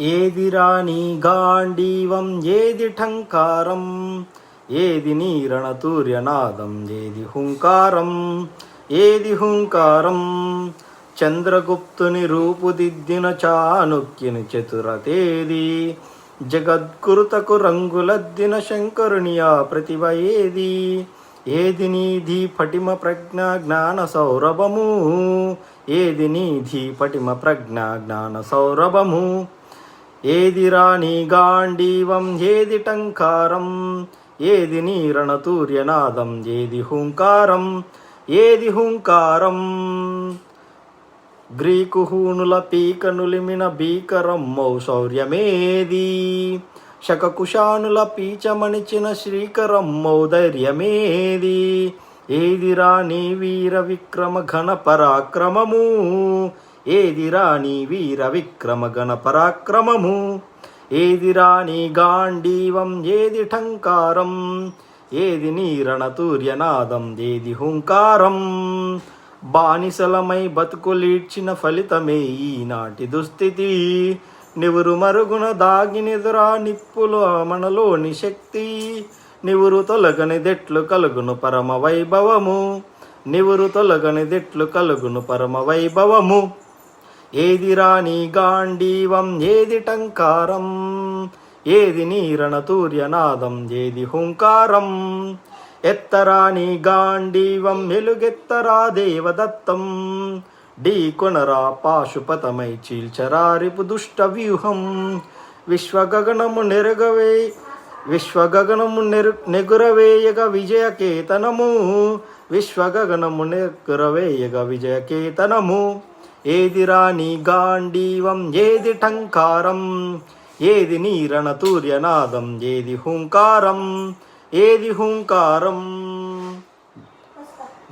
ఏది రాణి గాండీవం ఏది ఠంకారం? ఏది నీ రణతూర్యనాదం ఏది హుంకారం? ఏది హుంకారం? చంద్రగుప్తుని రూపుదిద్దిన చాణుక్యుని చతురతేది జగద్గురుతకు రంగులద్దిన శంకరుని ఆ ప్రతిభ ఏది? ఏది నీధి పటిమ ప్రజ్ఞ జ్ఞాన సౌరభము? ఏది నీధి పటిమ ప్రజ్ఞ జ్ఞాన సౌరభము? ఏది రాణి గాండీవం ఏది టంకారం? ఏది నీ రణతూర్యనాదం ఏది హుంకారం? ఏది హుంకారం? గ్రీకు హూనుల పీకనులిమిన భీకరమ్మౌ శౌర్యమేది? శకకుశానుల పీచమణిచిన శ్రీకరమ్మౌ ధైర్యమేది? ఏది రాణి వీర విక్రమ ఘన పరాక్రమము? ఏది రాణి వీర విక్రమ గణ పరాక్రమము ఏది రాణి గాండీవం? ఏది ఠంకారం? ఏది నీరణ తూర్యనాదం? ఏది హుంకారం? బానిసలమై బతుకులీడ్చిన ఫలితమే ఈనాటి దుస్థితి. నివురు మరుగున దాగినెదురా నిప్పులు మనలోని శక్తి. నివురు తొలగనిదెట్లు కలుగును పరమ వైభవము. నివురు తొలగనిదెట్లు కలుగును పరమ వైభవము. ఏది రాణి గాండీవం? ఏది టంకారం? ఏది నీరణతూర్యనాదం ఏది హుంకారం? ఎత్తరాణి గాండీవం? ఎలుగెత్తరా దేవదత్తం? ఢీ కొనరా పాశుపతమై చీల్చరారిపు దుష్ట వ్యూహం? విశ్వగగనము నెరగవే విశ్వగగనము నెరు నెగురవేయగ విజయకేతనము? విశ్వగగనము నెగురవేయగ విజయకేతనము? ఏది రాణి గాండీవం ఏది టంకారం ఏది నీరణ తూర్యనాదం ఏది హుంకారం ఏది హుంకారం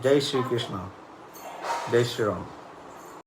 జై శ్రీకృష్ణ జై శ్రీరామ్